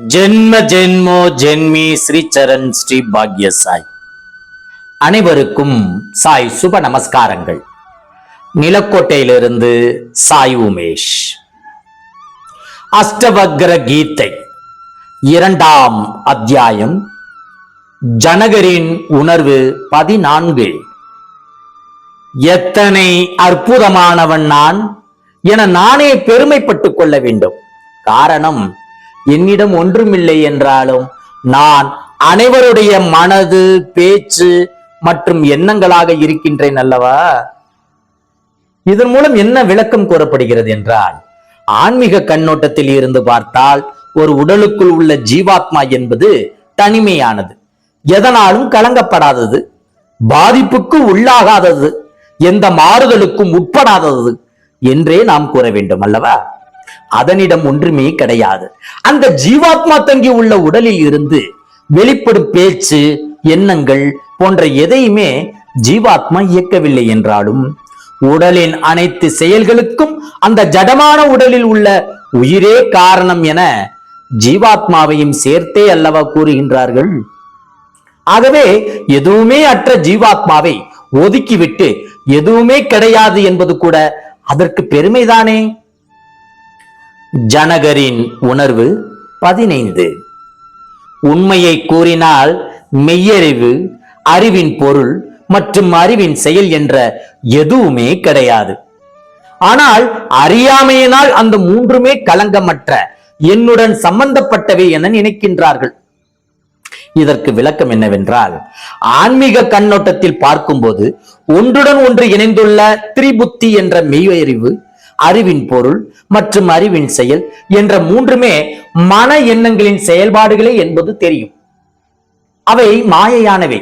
ஜென்ம ஜென்மோ ஜென்மி ஸ்ரீ சரண் ஸ்ரீ பாக்ய சாய். அனைவருக்கும் சாய் சுப நமஸ்காரங்கள். நிலக்கோட்டையிலிருந்து சாய் உமேஷ். அஷ்டவக்ர கீதை இரண்டாம் அத்தியாயம். ஜனகரின் உணர்வு பதினான்கு. எத்தனை அற்புதமானவன் நான் என நானே பெருமைப்பட்டுக் கொள்ள வேண்டும். காரணம் என்னிடம் ஒன்றுமில்லை என்றாலும் நான் அனைவருடைய மனது பேச்சு மற்றும் எண்ணங்களாக இருக்கின்றேன் அல்லவா? இதன் மூலம் என்ன விளக்கம் கூறப்படுகிறது என்றால் ஆன்மீக கண்ணோட்டத்தில் இருந்து பார்த்தால் ஒரு உடலுக்குள் உள்ள ஜீவாத்மா என்பது தனிமையானது எதனாலும் கலங்கப்படாதது பாதிப்புக்கு உள்ளாகாதது எந்த மாறுதலுக்கும் உட்படாதது என்றே நாம் கூற வேண்டும் அல்லவா? அதனிடம் ஒன்றுமே கிடையாது. அந்த ஜீவாத்மா தங்கி உள்ள உடலில் இருந்து வெளிப்படும் பேச்சு எண்ணங்கள் போன்ற எதையுமே ஜீவாத்மா இயக்கவில்லை என்றாலும் உடலின் அனைத்து செயல்களுக்கும் அந்த ஜடமான உடலில் உள்ள உயிரே காரணம் என ஜீவாத்மாவையும் சேர்த்தே அல்லவா கூறுகின்றார்கள்? ஆகவே எதுவுமே அற்ற ஜீவாத்மாவை ஒதுக்கிவிட்டு எதுவுமே கிடையாது என்பது கூட அதற்கு பெருமைதானே? ஜனகரின் உணர்வு பதினைந்து. உண்மையை கூறினால் மெய்யறிவு அறிவின் பொருள் மற்றும் அறிவின் செயல் என்ற எதுவுமே கிடையாது. ஆனால் அறியாமையினால் அந்த மூன்றுமே கலங்கமற்ற என்னுடன் சம்பந்தப்பட்டவை என நினைக்கின்றார்கள். இதற்கு விளக்கம் என்னவென்றால் ஆன்மீக கண்ணோட்டத்தில் பார்க்கும்போது ஒன்றுடன் ஒன்று இணைந்துள்ள திரிபுத்தி என்ற மெய்யறிவு அறிவின் பொருள் மற்றும் அறிவின் செயல் என்ற மூன்றுமே மன எண்ணங்களின் செயல்பாடுகளே என்பது தெரியும். அவை மாயையானவை.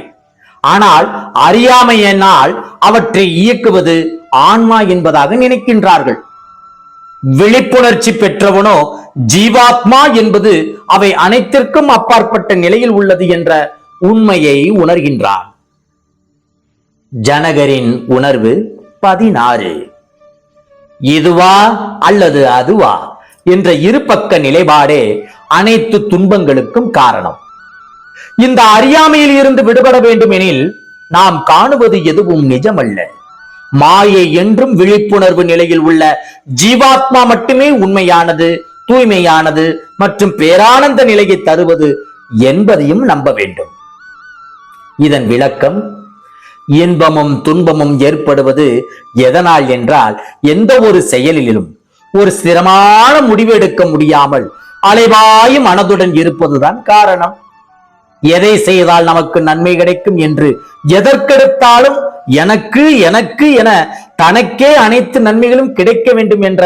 ஆனால் அறியாமையினால் அவற்றை இயக்குவது ஆன்மா என்பதாக நினைக்கின்றார்கள். விழிப்புணர்ச்சி பெற்றவனோ ஜீவாத்மா என்பது அவை அனைத்திற்கும் அப்பாற்பட்ட நிலையில் உள்ளது என்ற உண்மையை உணர்கின்றான். ஜனகரின் உணர்வு பதினாறு. இதுவா அல்லது அதுவா? என்ற இருபக்க நிலைப்பாடே அனைத்து துன்பங்களுக்கும் காரணம். இந்த அறியாமையில் இருந்து விடுபட வேண்டும் எனில் நாம் காணுவது எதுவும் நிஜமல்ல. மாயை என்றும் விழிப்புணர்வு நிலையில் உள்ள ஜீவாத்மா மட்டுமே உண்மையானது தூய்மையானது மற்றும் பேரானந்த நிலையை தருவது என்பதையும் நம்ப வேண்டும். இதன் விளக்கம் இன்பமும் துன்பமும் ஏற்படுவது எதனால் என்றால் எந்த ஒரு செயலிலும் ஒரு ஸ்திரமான முடிவெடுக்க முடியாமல் அலைவாயும் மனதுடன் இருப்பதுதான் காரணம். எதை செய்தால் நமக்கு நன்மை கிடைக்கும் என்று எதற்கெடுத்தாலும் எனக்கு எனக்கு என தனக்கே அனைத்து நன்மைகளும் கிடைக்க வேண்டும் என்ற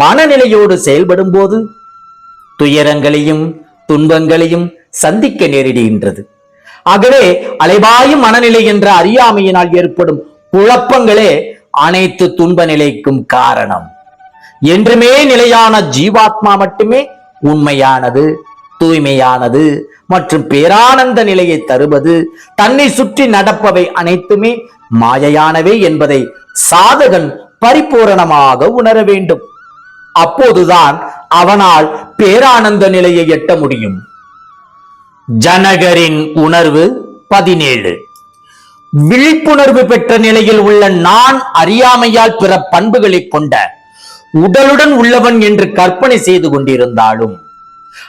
மனநிலையோடு செயல்படும் போது துயரங்களையும் துன்பங்களையும் சந்திக்க நேரிடுகின்றது. ஆகவே அலைபாயும் மனநிலை என்ற அறியாமையினால் ஏற்படும் குழப்பங்களே அனைத்து துன்ப நிலைக்கும் காரணம். என்றுமே நிலையான ஜீவாத்மா மட்டுமே உண்மையானது தூய்மையானது மற்றும் பேரானந்த நிலையை தருவது தன்னை சுற்றி நடப்பவை அனைத்துமே மாயையானவை என்பதை சாதகன் பரிபூரணமாக உணர வேண்டும். அப்போதுதான் அவனால் பேரானந்த நிலையை எட்ட முடியும். ஜனகரின் உணர்வு பதினேழு. விழிப்புணர்வு பெற்ற நிலையில் உள்ள நான் அறியாமையால் பிற பண்புகளை கொண்ட உடலுடன் உள்ளவன் என்று கற்பனை செய்து கொண்டிருந்தாலும்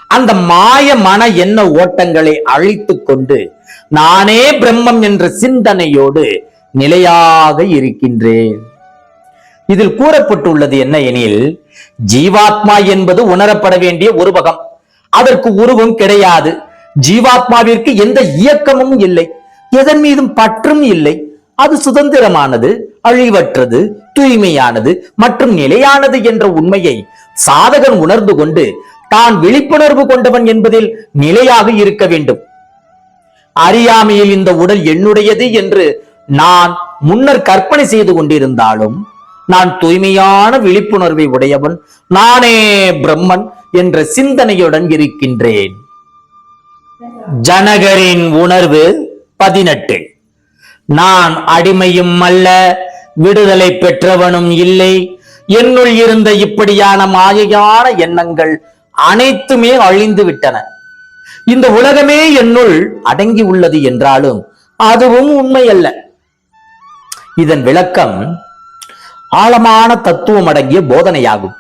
அந்த மாய மன எண்ண ஓட்டங்களை அழித்துக் கொண்டு நானே பிரம்மம் என்ற சிந்தனையோடு நிலையாக இருக்கின்றேன். இதில் கூறப்பட்டுள்ளது என்ன எனில் ஜீவாத்மா என்பது உணரப்பட வேண்டிய உருவகம். அதற்கு உருவம் கிடையாது. ஜீவாத்மாவிற்கு எந்த இயக்கமும் இல்லை. எதன் மீதும் பற்றும் இல்லை. அது சுதந்திரமானது அழிவற்றது தூய்மையானது மற்றும் நிலையானது என்ற உண்மையை சாதகன் உணர்ந்து கொண்டு தான் விழிப்புணர்வு கொண்டவன் என்பதில் நிலையாக இருக்க வேண்டும். அறியாமையில் இந்த உடல் என்னுடையது என்று நான் முன்னர் கற்பனை செய்து கொண்டிருந்தாலும் நான் தூய்மையான விழிப்புணர்வை உடையவன் நானே பிரம்மன் என்ற சிந்தனையுடன் இருக்கின்றேன். ஜனகரின் உணர்வு பதினெட்டு. நான் அடிமையும் அல்ல விடுதலை பெற்றவனும் இல்லை. என்னுள் இருந்த இப்படியான மாயையான எண்ணங்கள் அனைத்துமே அழிந்து விட்டன. இந்த உலகமே என்னுள் அடங்கி உள்ளது என்றாலும் அதுவும் உண்மையல்ல இதன் விளக்கம் ஆழமான தத்துவம் அடங்கிய போதனையாகும்.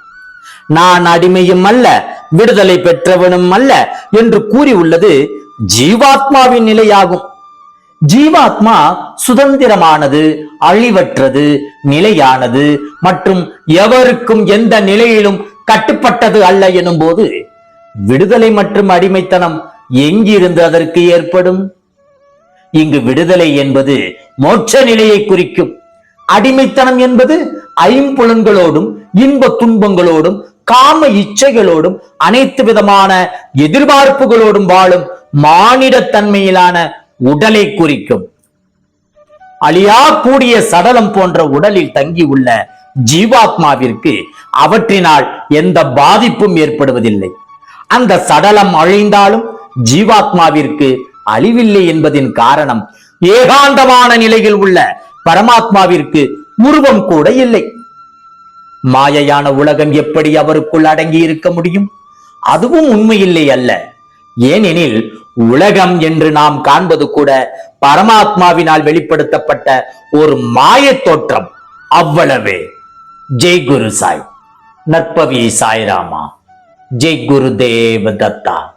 நான் அடிமையும் அல்ல விடுதலை பெற்றவனும் அல்ல என்று கூறியுள்ளது ஜீவாத்மாவின் நிலையாகும். ஜீவாத்மா சுதந்திரமானது அழிவற்றது நிலையானது மற்றும் எவருக்கும் எந்த நிலையிலும் கட்டுப்பட்டது அல்ல எனும் போது விடுதலை மற்றும் அடிமைத்தனம் எங்கிருந்து அதற்கு ஏற்படும்? இங்கு விடுதலை என்பது மோட்ச நிலையை குறிக்கும். அடிமைத்தனம் என்பது ஐம்புலன்களோடும் இன்ப துன்பங்களோடும் காம இச்சைகளோடும் அனைத்து விதமான எதிர்பார்ப்புகளோடும் வாழும் மானிடத்தன்மையிலான உடலை குறிக்கும். அழியா கூடிய சடலம் போன்ற உடலில் தங்கியுள்ள ஜீவாத்மாவிற்கு அவற்றினால் எந்த பாதிப்பும் ஏற்படுவதில்லை. அந்த சடலம் அழிந்தாலும் ஜீவாத்மாவிற்கு அழிவில்லை என்பதின் காரணம் ஏகாந்தமான நிலையில் உள்ள பரமாத்மாவிற்கு உருவம் கூட இல்லை. மாயையான உலகம் எப்படி அவருக்குள் அடங்கி இருக்க முடியும்? அதுவும் உண்மையில்லை அல்ல. ஏனெனில் உலகம் என்று நாம் காண்பது கூட பரமாத்மாவினால் வெளிப்படுத்தப்பட்ட ஒரு மாய தோற்றம் அவ்வளவே. ஜெய் குரு சாய். நற்பவி சாய்ராமா. ஜெய் குரு தேவ தத்தா.